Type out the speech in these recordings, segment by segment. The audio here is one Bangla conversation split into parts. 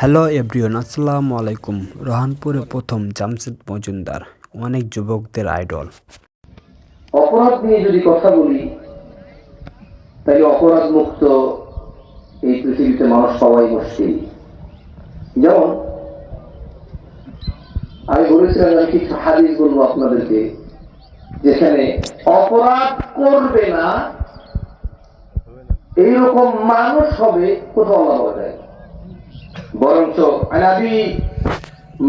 হ্যালো এভরিওয়ান আসসালামু আলাইকুম রহানপুরে প্রথম জামশেদ মজুমদার অনেক যুবকদের আইডল অপরাধ নিয়ে যদি কথা বলি, তাহলে অপরাধ মুক্ত এই পৃথিবীতে মানুষ পাওয়াই মুশকিল যেমন, আমি বলেছিলাম, আমি কিছু হাদিস বলব আপনাদেরকে, যেখানে অপরাধ করবে না, এইরকম মানুষ হবে কোথাও আল্লাহ যায়। বরঞ্চ আনাবি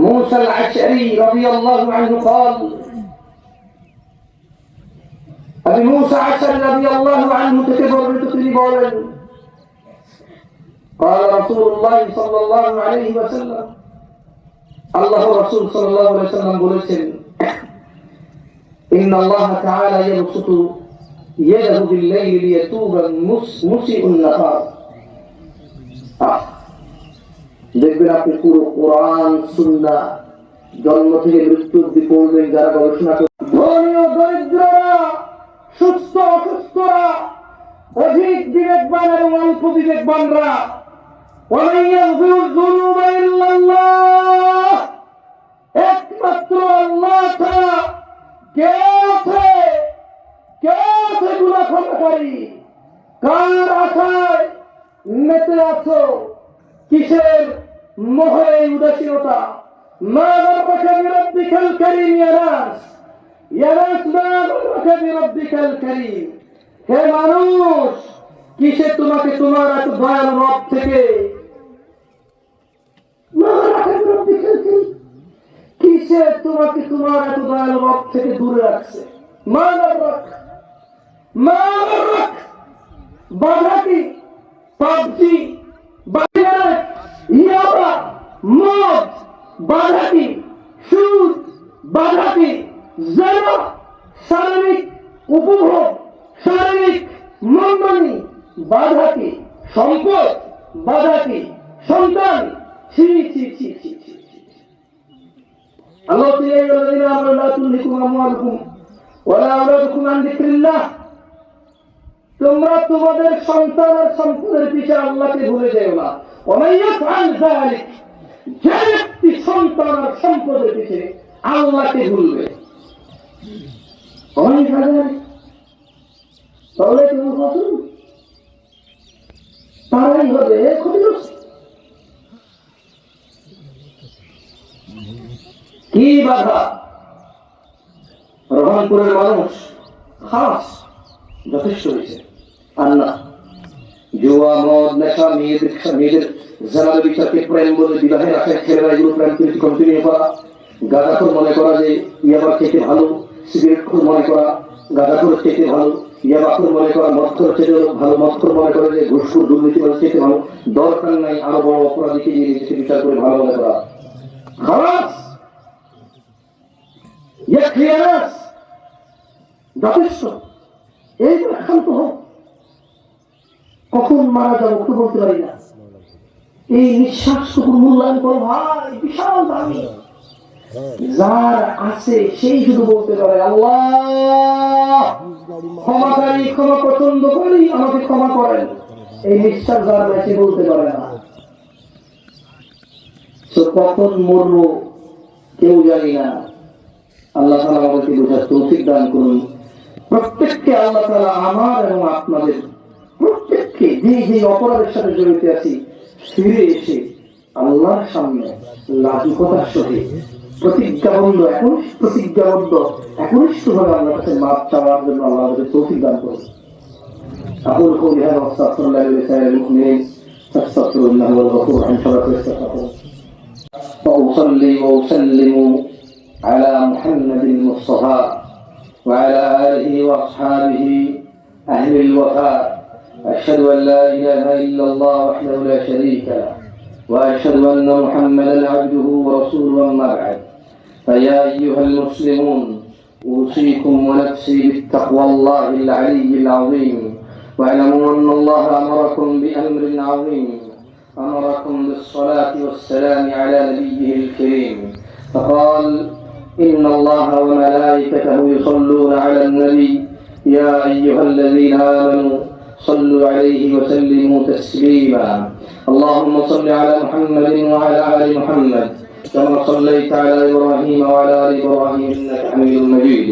موسى العشعري رضي الله عنه قال আবু মুসা আশআরি রাদিয়াল্লাহু আনহু থেকে বর্ণিত তিনি বলেন قال رسول الله صلى الله عليه وسلم আল্লাহ রাসূল সাল্লাল্লাহু আলাইহি ওয়াসাল্লাম বলেছেন إن الله تعالى يبسط يده بالليل ليتوب المس- مسيء النهار আহ, দেখবেন আপনি পুরো কোরআন সুন্না জন্ম থেকে মৃত্যু অব্দি পড়বেন যারা গবেষণা করবেন ধনী দরিদ্ররা, সুস্থ, অসুস্থরা, অধিক বিবেকবান এবং অল্প বিবেকবানরা একমাত্র কার আছো? কিসের মোহে উদাসীনতা। মা রব্বাকা বিরব্বিকাল কারীম ইয়া নাস ইয়া নাস মা রব্বাকা বিরব্বিকাল কারীম। হে মানুষ, কিসে তোমাকে তোমার এত দয়াল রব থেকে? কিসে তোমাকে তোমার এত দয়াল রব থেকে দূরে রাখছে? মা রব্বাক মা রব্বাক বাধা কি? পাবজি মদ বাধাতি সুদ বাধাতি জনা শারীরিক উপভোগ শারীরিক মন্ডনী বাধাতি সম্পদ বাধাতি সন্তান ছি ছি ছি ছি ছি ছি। আল্লাহ তিনি এই الذين آمنوا لا تلهكم أموالكم ولا أولادكم عن ذكر الله তোমরা তোমাদের সন্তান আর সম্পদের পিছে আল্লাহকে ভুলে যেও না ومن يفعل ذلك যে ব্যক্তি সন্তান আর সম্পদের পিছে আল্লাহকে ভুলবে। অনেক হাজার তাহলে তুমি বলুন তারাই হবে ক্ষতিগ্রস্ত। কি বাধা? রহমানপুরের মানুষ খাস যথেষ্ট হয়েছে। না জুয়া মদ নেশা মেয়েদের মেয়েদের জানালে বিচারকে প্রেম বলে বিবাহের আশায় ছেলেরা এগুলো প্রেম কন্টিনিউ করা গাঁদাখোর মনে করা যে ইয়াবা খেতে ভালো সিগারেট খোর মনে করা গাঁদাখোর খেতে ভালো ইয়াবাখোর মনে করা মদখোর খেতে ভালো মদখোর মনে করে যে ঘুষখোর দুর্নীতি করে খেতে ভালো দরকার নাই আরও বড় অপরাধীকে দিয়ে নিজেকে বিচার করে ভালো মনে করা খালাস ইয়াকফি নাস যথেষ্ট এই আক্রান্ত হোক কখন মারা যাব কেউ বলতে পারি না। এই নিঃশ্বাসটুকুর মূল্যায়ন করো, ভাই, বিশাল দামি। যার আছে সেই শুধু বলতে পারে, আল্লাহ ক্ষমাকারী ক্ষমা পছন্দ করি আমাকে ক্ষমা করেন। এই নিঃশ্বাস যার আছে বলতে পারে না। তো কখন মরবো কেউ জানি না। আল্লাহ তালা আমাদেরকে বোঝার তৌফিক দান করুন। প্রত্যেককে আল্লাহ তালা আমার এবং আপনাদের প্রত্যেককে যে যে অপরাধের সাথে জড়িত আছি ফিরে এসে আল্লাহর সামনে লাজুকতার সহিত প্রতিজ্ঞাবন্ধ এখন প্রতিজ্ঞাবদ্ধ একনিষ্ঠ ভাবে আল্লাহর কাছে মাপ চাওয়ার জন্য আল্লাহ আমাদের তৌফিক দান করুন أقول قولي هذا واستغفر الله لسائر المؤمنين فاستغفر الله هو الغفور الرحيم فلا تستغفرون وأصلي وأسلم على محمد المصطفى وعلى آله وأصحابه أهل الوفاء أشهد أن لا إله إلا الله وحده لا شريك له وأشهد أن محمدا عبده ورسوله أما بعد. فيا أيها المسلمون أوصيكم ونفسي بتقوى الله العلي العظيم. واعلموا أن الله أمركم بأمر عظيم. أمركم بالصلاة والسلام على نبيه الكريم. فقال إن الله وملائكته يصلون على النبي يا أيها الذين آمنوا صلوا عليه وسلموا تسليما اللهم صل على محمد وعلى ال محمد كما صليت على ابراهيم وعلى ال ابراهيم انك حميد مجيد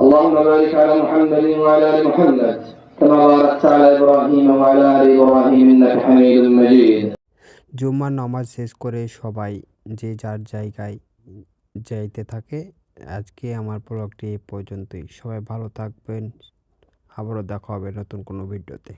اللهم بارك على محمد وعلى ال محمد كما باركت على ابراهيم وعلى ال ابراهيم انك حميد مجيد জুম্মার নামাজ শেষ করে সবাই যে যার জায়গায় যাইতে থাকে আজকে আমার ব্লগটি এই পর্যন্তই সবাই ভালো থাকবেন আবারও দেখা হবে নতুন কোনো ভিডিওতে।